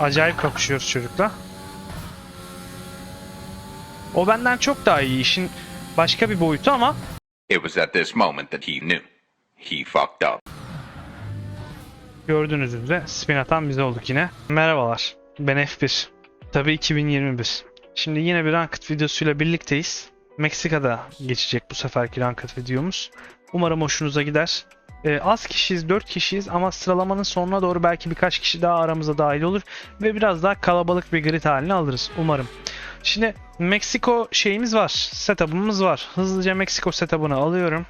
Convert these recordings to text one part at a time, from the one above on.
Acayip kapışıyoruz çocukla. O benden çok daha iyi işin başka bir boyutu ama It was at this moment that he knew. He fucked up. gördüğünüz üzere spin atan biz olduk yine. Merhabalar. Ben F1. Tabii 2021. Şimdi yine bir Ranked videosuyla birlikteyiz. Meksika'da geçecek bu seferki Ranked videomuz. Umarım hoşunuza gider. Ee, az kişiyiz, 4 kişiyiz ama sıralamanın sonuna doğru belki birkaç kişi daha aramıza dahil olur ve biraz daha kalabalık bir grid haline alırız umarım. Şimdi Meksiko şeyimiz var, setup'ımız var. Hızlıca Meksiko setup'ını alıyorum.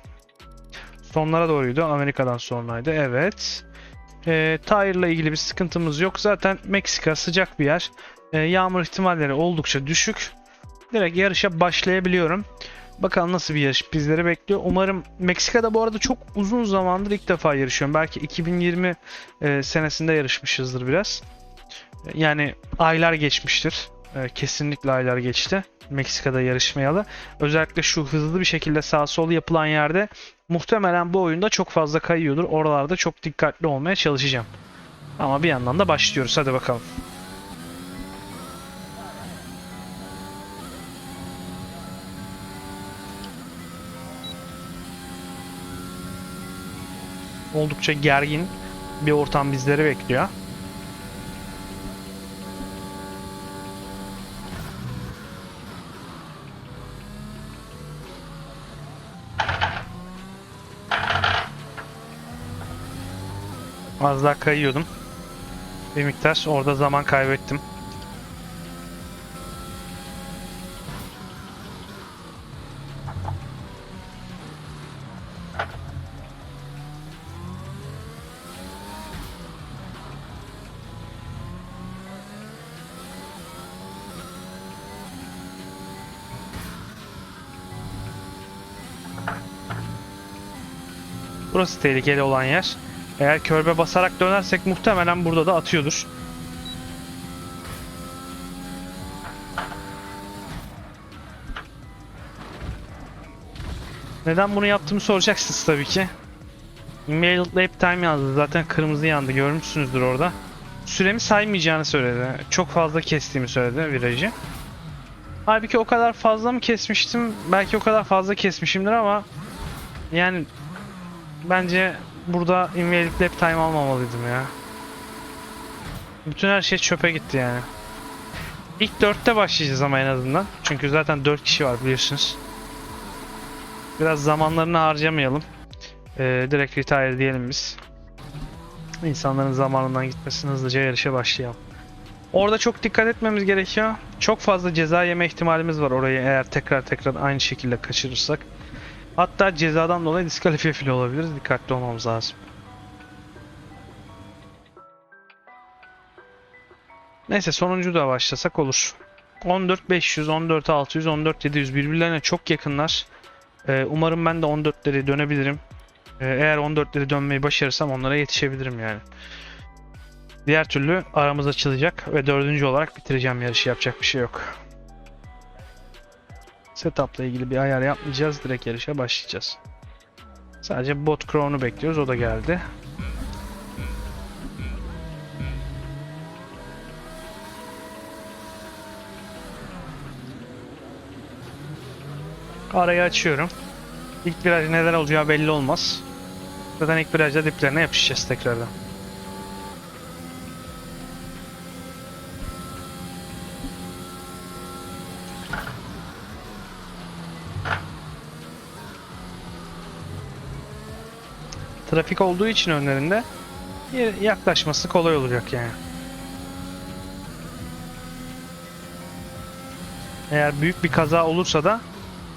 Sonlara doğruydu, Amerika'dan sonraydı. Evet. E, Tire'la ilgili bir sıkıntımız yok. Zaten Meksika sıcak bir yer. E, yağmur ihtimalleri oldukça düşük. Direkt yarışa başlayabiliyorum. Bakalım nasıl bir yarış bizleri bekliyor. Umarım Meksika'da bu arada çok uzun zamandır ilk defa yarışıyorum. Belki 2020 e, senesinde yarışmışızdır biraz. Yani aylar geçmiştir. E, kesinlikle aylar geçti. Meksika'da yarışmayalı. Özellikle şu hızlı bir şekilde sağ sol yapılan yerde muhtemelen bu oyunda çok fazla kayıyordur. Oralarda çok dikkatli olmaya çalışacağım. Ama bir yandan da başlıyoruz. Hadi bakalım. Oldukça gergin bir ortam bizleri bekliyor. Az daha kayıyordum. Bir miktar orada zaman kaybettim. Burası tehlikeli olan yer. Eğer körbe basarak dönersek muhtemelen burada da atıyordur. Neden bunu yaptığımı soracaksınız tabii ki. Email lap time yazdı. Zaten kırmızı yandı. Görmüşsünüzdür orada. Süremi saymayacağını söyledi. Çok fazla kestiğimi söyledi virajı. Halbuki o kadar fazla mı kesmiştim? Belki o kadar fazla kesmişimdir ama yani bence burada invalid lap time almamalıydım ya. Bütün her şey çöpe gitti yani. İlk dörtte başlayacağız ama en azından. Çünkü zaten dört kişi var biliyorsunuz. Biraz zamanlarını harcamayalım. Ee, direkt retire diyelim biz. İnsanların zamanından gitmesini hızlıca yarışa başlayalım. Orada çok dikkat etmemiz gerekiyor. Çok fazla ceza yeme ihtimalimiz var orayı eğer tekrar tekrar aynı şekilde kaçırırsak. Hatta cezadan dolayı diskalifiye bile olabiliriz. Dikkatli olmamız lazım. Neyse sonuncu da başlasak olur. 14 500, 14 600, 14 700 birbirlerine çok yakınlar. Ee, umarım ben de 14'leri dönebilirim. Ee, eğer 14'leri dönmeyi başarırsam onlara yetişebilirim yani. Diğer türlü aramız açılacak ve dördüncü olarak bitireceğim yarışı yapacak bir şey yok. Setup'la ilgili bir ayar yapmayacağız. Direkt yarışa başlayacağız. Sadece bot crown'u bekliyoruz. O da geldi. Arayı açıyorum. İlk viraj neler olacağı belli olmaz. Zaten ilk virajda diplerine yapışacağız tekrardan. Trafik olduğu için önlerinde yaklaşması kolay olacak yani. Eğer büyük bir kaza olursa da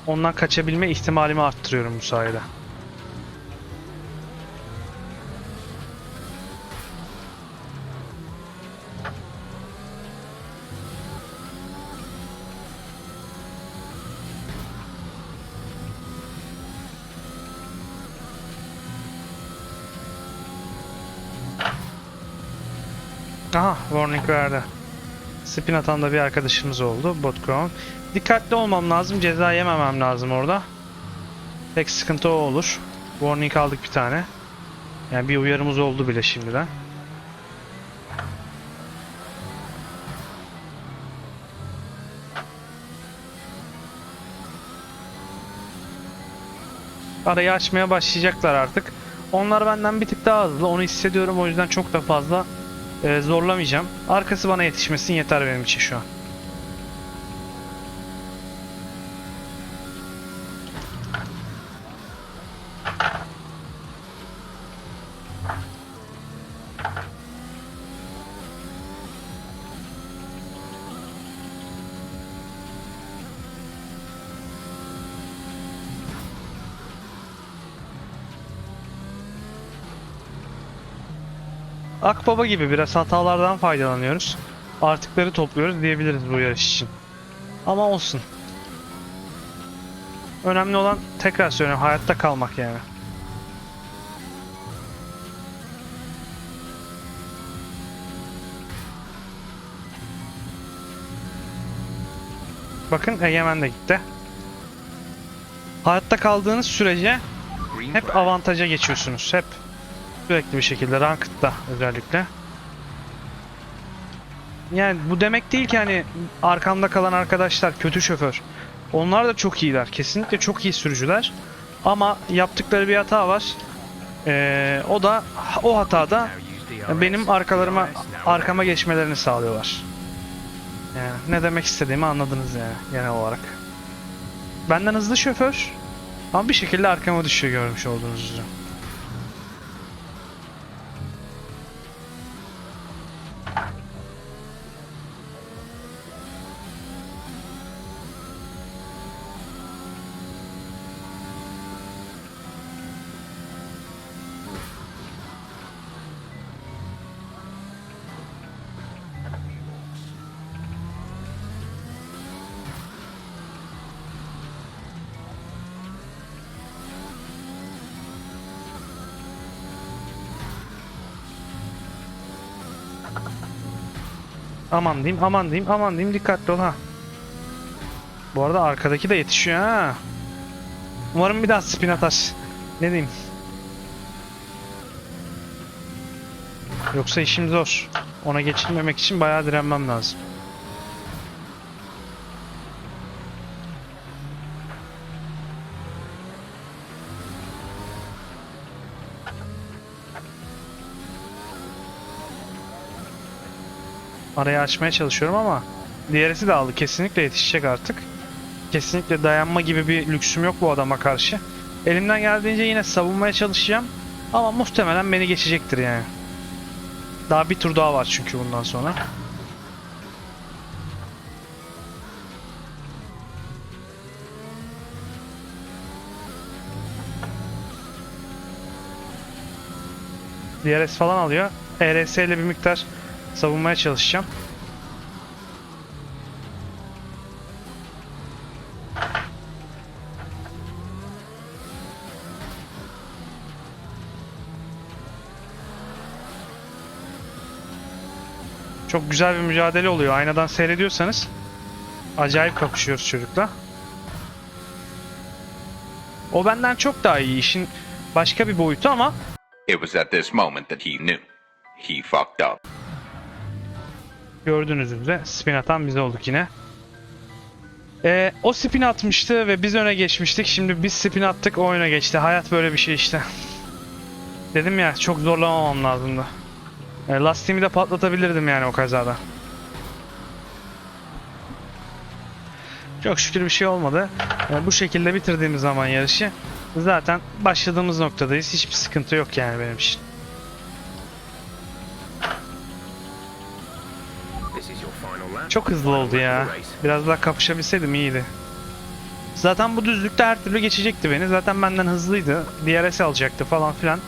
ondan kaçabilme ihtimalimi arttırıyorum bu sayede. Aha warning verdi. Spin atan da bir arkadaşımız oldu. Botcrown. Dikkatli olmam lazım. Ceza yememem lazım orada. Tek sıkıntı o olur. Warning aldık bir tane. Yani bir uyarımız oldu bile şimdiden. Arayı açmaya başlayacaklar artık. Onlar benden bir tık daha hızlı. Onu hissediyorum. O yüzden çok da fazla e, zorlamayacağım. Arkası bana yetişmesin yeter benim için şu an. Akbaba gibi biraz hatalardan faydalanıyoruz. Artıkları topluyoruz diyebiliriz bu yarış için. Ama olsun. Önemli olan tekrar söylüyorum hayatta kalmak yani. Bakın Egemen de gitti. Hayatta kaldığınız sürece hep avantaja geçiyorsunuz. Hep sürekli bir şekilde ranked'da özellikle. Yani bu demek değil ki hani arkamda kalan arkadaşlar kötü şoför. Onlar da çok iyiler. Kesinlikle çok iyi sürücüler. Ama yaptıkları bir hata var. Ee, o da o hatada benim arkalarıma arkama geçmelerini sağlıyorlar. Yani ne demek istediğimi anladınız yani genel olarak. Benden hızlı şoför ama bir şekilde arkama düşüyor görmüş olduğunuz üzere. Aman diyeyim, aman diyeyim, aman diyeyim dikkatli ol ha. Bu arada arkadaki de yetişiyor ha. Umarım bir daha spin atar. Ne diyeyim? Yoksa işim zor. Ona geçilmemek için bayağı direnmem lazım. Arayı açmaya çalışıyorum ama diğerisi de aldı. Kesinlikle yetişecek artık. Kesinlikle dayanma gibi bir lüksüm yok bu adama karşı. Elimden geldiğince yine savunmaya çalışacağım. Ama muhtemelen beni geçecektir yani. Daha bir tur daha var çünkü bundan sonra. DRS falan alıyor. ERS ile bir miktar savunmaya çalışacağım. Çok güzel bir mücadele oluyor. Aynadan seyrediyorsanız acayip kapışıyoruz çocukla. O benden çok daha iyi. İşin başka bir boyutu ama It was at this moment that he knew. He fucked up. Gördüğünüz üzere spin atan biz olduk yine. Ee, o spin atmıştı ve biz öne geçmiştik. Şimdi biz spin attık o öne geçti. Hayat böyle bir şey işte. Dedim ya çok zorlamamam lazımdı. Ee, lastiğimi de patlatabilirdim yani o kazada. Çok şükür bir şey olmadı. Ee, bu şekilde bitirdiğimiz zaman yarışı zaten başladığımız noktadayız. Hiçbir sıkıntı yok yani benim için. Çok hızlı oldu ya. Biraz daha kapışabilseydim iyiydi. Zaten bu düzlükte her türlü geçecekti beni. Zaten benden hızlıydı. DRS alacaktı falan filan.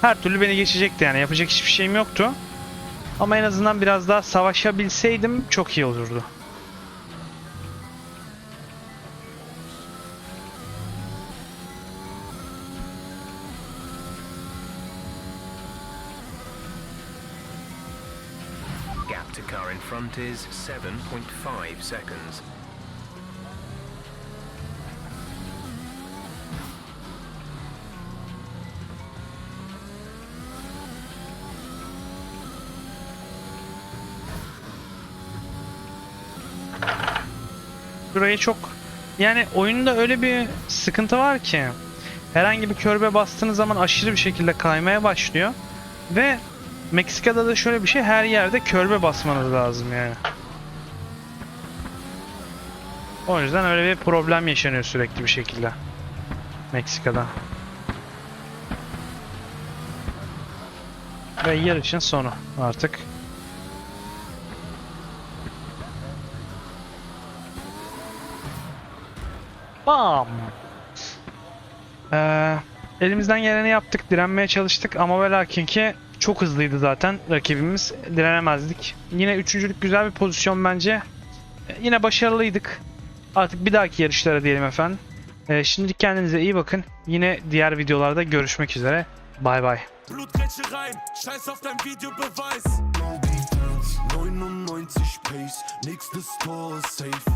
Her türlü beni geçecekti yani. Yapacak hiçbir şeyim yoktu. Ama en azından biraz daha savaşabilseydim çok iyi olurdu. Gap to car in front is 7.5 seconds. Burayı çok yani oyunda öyle bir sıkıntı var ki herhangi bir körbe bastığınız zaman aşırı bir şekilde kaymaya başlıyor. Ve Meksika'da da şöyle bir şey her yerde körbe basmanız lazım yani. O yüzden öyle bir problem yaşanıyor sürekli bir şekilde. Meksika'da. Ve yarışın sonu artık. Bam! Ee, elimizden geleni yaptık, direnmeye çalıştık ama ve lakin ki çok hızlıydı zaten rakibimiz. Direnemezdik. Yine üçüncülük güzel bir pozisyon bence. Ee, Yine başarılıydık. Artık bir dahaki yarışlara diyelim efendim. Ee, şimdilik kendinize iyi bakın. Yine diğer videolarda görüşmek üzere. Bay bay. Blutgrätschereien, scheiß auf dein Videobeweis. No defense, 99 Pace, nächstes Tor safe.